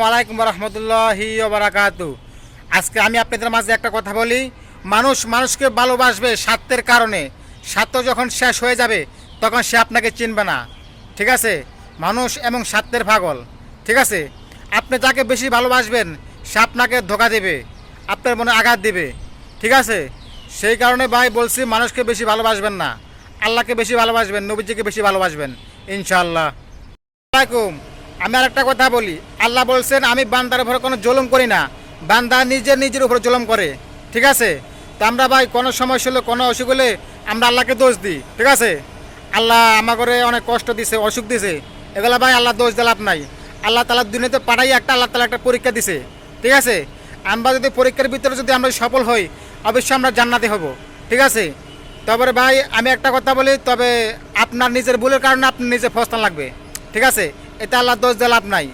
ওয়ালাইকুম রহমতুল্লাহি বারাকাতু আজকে আমি আপনাদের মাঝে একটা কথা বলি। মানুষ মানুষকে ভালোবাসবে স্বার্থের কারণে। স্বার্থ যখন শেষ হয়ে যাবে, তখন সে আপনাকে চিনবে না। ঠিক আছে? মানুষ এবং স্বার্থের পাগল। ঠিক আছে? আপনি যাকে বেশি ভালোবাসবেন, সে আপনাকে ধোকা দেবে, আপনার মনে আঘাত দেবে। ঠিক আছে? সেই কারণে ভাই বলছি, মানুষকে বেশি ভালোবাসবেন না। আল্লাহকে বেশি ভালোবাসবেন, নবীজিকে বেশি ভালোবাসবেন, ইনশাআল্লাহ। আলাইকুম আমি আর একটা কথা বলি। আল্লাহ বলছেন, আমি বান্দার উপরে কোনো জুলুম করি না। বান্দা নিজের নিজের উপরে জুলুম করে। ঠিক আছে? তো আমরা ভাই, কোনো সময় হলে, কোনো অসুখ হলে আমরা আল্লাহকে দোষ দিই। ঠিক আছে? আল্লাহ আমাকে অনেক কষ্ট দিছে, অসুখ দিছে। এগুলা ভাই আল্লাহ দোষ দিলাপ নাই। আল্লাহ তালা দুনিয়াতে পাঠাই একটা আল্লাহ তালা একটা পরীক্ষা দিছে। ঠিক আছে? আমরা যদি পরীক্ষার ভিতরে যদি আমরা সফল হই, অবশ্যই আমরা জান্নাতে হব। ঠিক আছে? তারপরে ভাই, আমি একটা কথা বলি, তবে আপনার নিজের ভুলের কারণে আপনি নিজে ফস্তান লাগবে। ঠিক আছে? এটা আল্লাহ দোষ দিয়ে লাভ নাই।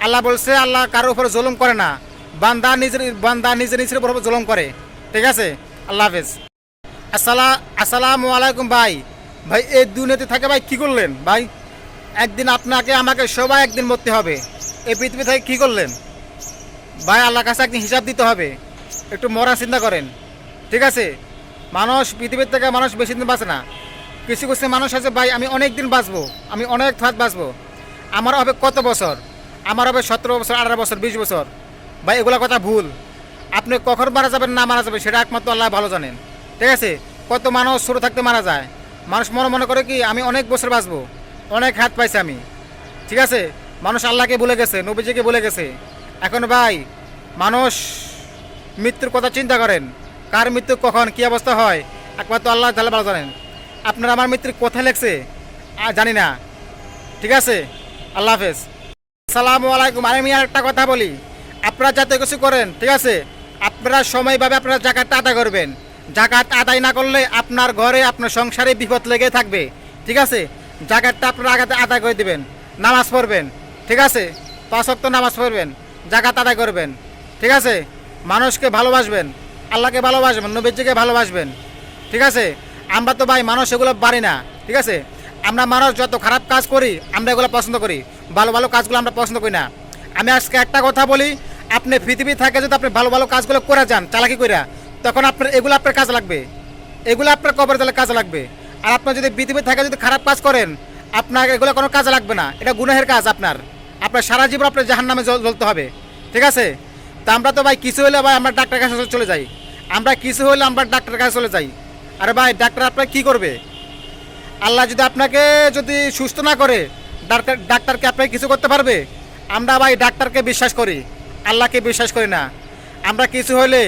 আল্লাহ বলছে, আল্লাহ কারোর উপরে জুলুম করে না। বান্দা নিজের বান্দা নিজের নিজের উপর জুলুম করে। ঠিক আছে? আল্লাহ হাফেজ। আসসালাম আসসালামু আলাইকুম ভাই। ভাই, এই দুনিয়াতে থাকে ভাই কি করলেন ভাই? একদিন আপনাকে, আমাকে সবাই একদিন মরতে হবে। এই পৃথিবী থেকে কি করলেন? ভাই, আল্লাহর কাছে একদিন হিসাব দিতে হবে। একটু মরা চিন্তা করেন। ঠিক আছে? মানুষ পৃথিবীর থেকে মানুষ বেশি দিন বাঁচে না। কিছু কিছু মানুষ আছে, ভাই, আমি অনেক দিন বাঁচবো। আমি অনেক থাক বাঁচবো। আমার হবে কত বছর? আমার হবে সতেরো বছর, আঠারো বছর, বিশ বছর? ভাই, এগুলো কথা ভুল। আপনি কখন মারা যাবেন, না মারা যাবেন, সেটা একমাত্র আল্লাহ ভালো জানেন। ঠিক আছে? কত মানুষ ছোটো থাকতে মারা যায়। মানুষ মনে মনে করে কি, আমি অনেক বছর বাঁচবো। অনেক হাত পাইছি আমি। ঠিক আছে? মানুষ আল্লাহকে ভুলে গেছে, নবীজিকে ভুলে গেছে। এখন ভাই, মানুষ মৃত্যুর কথা চিন্তা করেন। কার মৃত্যু কখন, কী অবস্থা হয়, একমাত্র আল্লাহ তাহলে ভালো জানেন। আপনারা আমার মৃত্যুর কোথায় লেগছে আর জানি না। ঠিক আছে? আল্লাহ হাফেজ। আসসালামু আলাইকুম। আমি আর একটা কথা বলি। আপনারা যাতে কিছু করেন, ঠিক আছে? আপনারা সময়ভাবে আপনারা জাকাতটা আদায় করবেন। জাকাত আদায় না করলে আপনার ঘরে, আপনার সংসারে বিপদ লেগে থাকবে, ঠিক আছে? জাকাতটা আপনারা আগাতে আদায় করে দিবেন। নামাজ পড়বেন, ঠিক আছে? পাঁচ নামাজ পড়বেন জাকাত আদায় করবেন, ঠিক আছে? মানুষকে ভালোবাসবেন, আল্লাহকে ভালোবাসবেন, নবীজিকে ভালোবাসবেন, ঠিক আছে? আমরা তো ভাই মানুষ, এগুলো পারি না, ঠিক আছে? আমরা মানুষ যত খারাপ কাজ করি, আমরা এগুলো পছন্দ করি। ভালো ভালো কাজগুলো আমরা পছন্দ করি না। আমি আজকে একটা কথা বলি, আপনি পৃথিবী থাকে যদি আপনি ভালো ভালো কাজগুলো করে যান, চালাকি কইরা, তখন আপনার এগুলো আপনার কাজ লাগবে। এগুলো আপনার কবর দিলে কাজে লাগবে। আর আপনার যদি পৃথিবী থাকে যদি খারাপ কাজ করেন আপনার এগুলো কোনো কাজে লাগবে না। এটা গুনাহের কাজ আপনার। আপনার সারা জীবন আপনার জাহান নামে জ্বলতে হবে। ঠিক আছে? তা আমরা তো ভাই কিছু হলে ভাই আমরা ডাক্তার কাছে চলে যাই। আমরা কিছু হলে আমরা ডাক্তারের কাছে চলে যাই। আরে ভাই, ডাক্তার আপনার কি করবে? আল্লাহ যদি আপনাকে যদি সুস্থ না করে, ডাক্তার, ডাক্তারকে আপনাকে কিছু করতে পারবে? আমরা ভাই ডাক্তারকে বিশ্বাস করি, আল্লাহকে বিশ্বাস করি না। আমরা কিছু হলে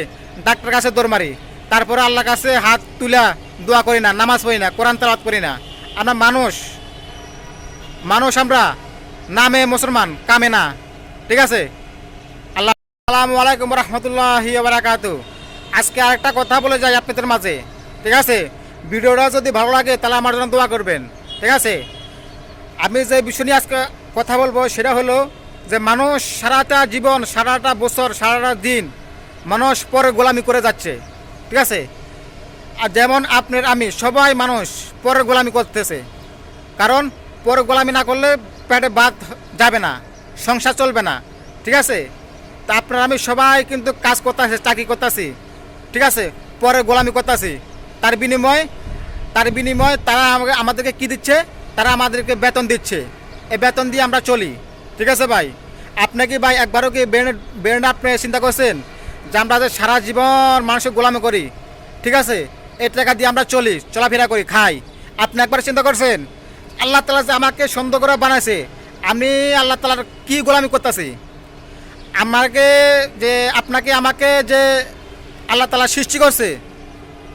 ডাক্তার কাছে দৌড় মারি, তারপরে আল্লাহ কাছে হাত তুলা দোয়া করি না, নামাজ পড়ি না, কোরআন তালাত করি না। আমরা মানুষ মানুষ আমরা, নামে মুসলমান, কামে না। ঠিক আছে? আল্লাহ, আসসালামু আলাইকুম রহমতুল্লাহি আজকে আরেকটা কথা বলে যাই আপনাদের মাঝে। ঠিক আছে? ভিডিওটা যদি ভালো লাগে, তাহলে আমার জন্য দোয়া করবেন। ঠিক আছে? আমি যে বিষয় নিয়ে আজকে কথা বলব, সেটা হলো যে মানুষ সারাটা জীবন, সারাটা বছর, সারাটা দিন মানুষ পরে গোলামি করে যাচ্ছে। ঠিক আছে? আর যেমন আপনার, আমি সবাই মানুষ পরে গোলামি করতেছে। কারণ পরে গোলামি না করলে পেটে ভাত যাবে না, সংসার চলবে না। ঠিক আছে? তা আপনার, আমি সবাই কিন্তু কাজ করতেছি, চাকরি করতেছি। ঠিক আছে? পরে গোলামি করতেছি। তার বিনিময় তার বিনিময় তারা আমাকে, আমাদেরকে কি দিচ্ছে? তারা আমাদেরকে বেতন দিচ্ছে। এই বেতন দিয়ে আমরা চলি। ঠিক আছে ভাই? আপনি কি ভাই একবারও কি ব্রেন ব্রেন আপনি চিন্তা করছেন যে আমরা সারা জীবন মানুষের গোলামি করি? ঠিক আছে? এই টাকা দিয়ে আমরা চলি, চলাফেরা করি, খাই। আপনি একবার চিন্তা করছেন, আল্লাহ তালা যে আমাকে সুন্দর করে বানাইছে, আমি আল্লাহ তালার কি গোলামি করতেছি? আমাকে যে, আপনাকে আমাকে যে আল্লাহ তালা সৃষ্টি করছে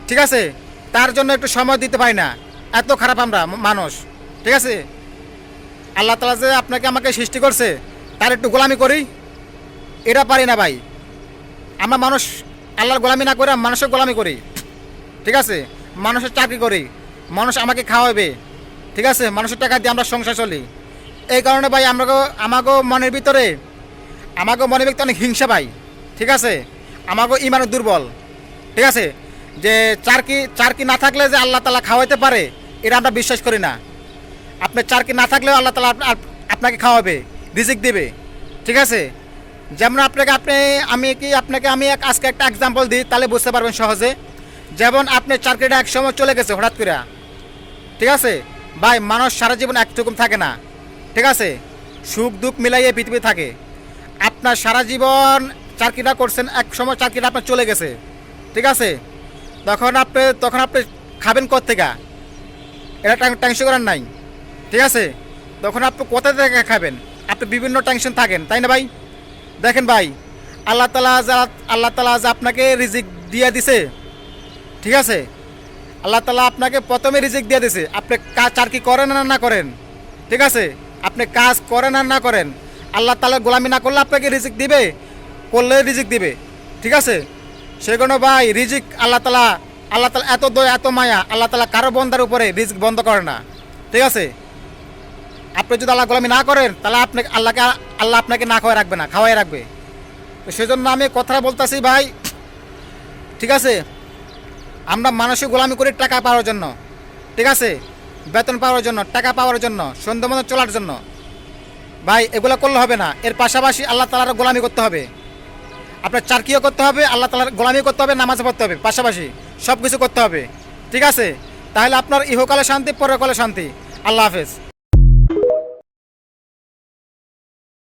ঠিক আছে? তার জন্য একটু সময় দিতে পারি না। এত খারাপ আমরা মানুষ। ঠিক আছে? আল্লাহ তালা যে আপনাকে আমাকে সৃষ্টি করছে, তার একটু গোলামি করি। এটা পারি না ভাই। আমরা মানুষ, আল্লাহর গোলামি না করে মানুষের গোলামি করি। ঠিক আছে? মানুষের চাকরি করি। মানুষ আমাকে খাওয়াবে। ঠিক আছে? মানুষের টাকা দিয়ে আমরা সংসার চলি। এই কারণে ভাই আমাকে আমাকেও মনের ভিতরে আমাকেও মনের ভিতরে অনেক হিংসা ভাই। ঠিক আছে? আমাকেও ইমানের দুর্বল। ঠিক আছে? যে চারকি চারকি না থাকলে যে আল্লাহ তালা খাওয়াইতে পারে, এটা আমরা বিশ্বাস করি না। আপনার চারকি না থাকলেও আল্লাহ তালা আপ- আপ- আপনাকে খাওয়াবে, রিজিক দেবে। ঠিক আছে? যেমন আপনাকে, আপনি, আমি কি আপনাকে, আমি এক আজকে একটা এক্সাম্পল দিই, তাহলে বুঝতে পারবেন সহজে। যেমন আপনি চাকরিটা এক সময় চলে গেছে হঠাৎ করে ঠিক আছে? ভাই, মানুষ সারা জীবন একরকম থাকে না। ঠিক আছে? সুখ, দুঃখ মিলাইয়ে পৃথিবী থাকে। আপনার সারা জীবন চাকরিটা করছেন, এক সময় চাকরিটা আপনার চলে গেছে। ঠিক আছে? তখন আপনি তখন আপনি খাবেন কোথেকে এটা টেন- টেনশন করার নাই। ঠিক আছে? তখন আপনি কোথা থেকে খাবেন? আপনি বিভিন্ন টেনশন থাকেন, তাই না ভাই? দেখেন ভাই, আল্লাহ তালা যা, আল্লাহ তালা যা আপনাকে রিজিক দিয়ে দিছে, ঠিক আছে? আল্লাহ তালা আপনাকে প্রথমে রিজিক দিয়ে দিছে, আপনি কাজ আর কি করেন আর না করেন? ঠিক আছে? আপনি কাজ করেন আর না করেন, আল্লাহ তালা গোলামি না করলে আপনাকে রিজিক দিবে, করলে রিজিক দিবে, ঠিক আছে? সেগুলো ভাই, রিজিক আল্লাহ তালা আল্লাহ তালা এত দয়া, এত মায়া, আল্লাহ তালা কারও বন্ধার উপরে রিজিক বন্ধ করে না। ঠিক আছে? আপনি যদি আল্লাহ গোলামি না করেন, তাহলে আপনি আল্লাহকে, আল্লাহ আপনাকে না খাওয়াই রাখবে না খাওয়াই রাখবে। তো সেজন্য আমি কথা বলতেছি ভাই, ঠিক আছে? আমরা মানুষের গোলামি করি টাকা পাওয়ার জন্য। ঠিক আছে? বেতন পাওয়ার জন্য, টাকা পাওয়ার জন্য সন্ধ্যা মতো চলার জন্য। ভাই, এগুলো করলে হবে না। এর পাশাপাশি আল্লাহ তালার গোলামি করতে হবে। আপনার চারকিও করতে হবে, আল্লাহ তালার গোলামি করতে হবে নামাজ পড়তে হবে, পাশাপাশি সব কিছু করতে হবে। ঠিক আছে? তাহলে আপনার ইহকালে শান্তি, পরকালে শান্তি। আল্লাহ হাফেজ।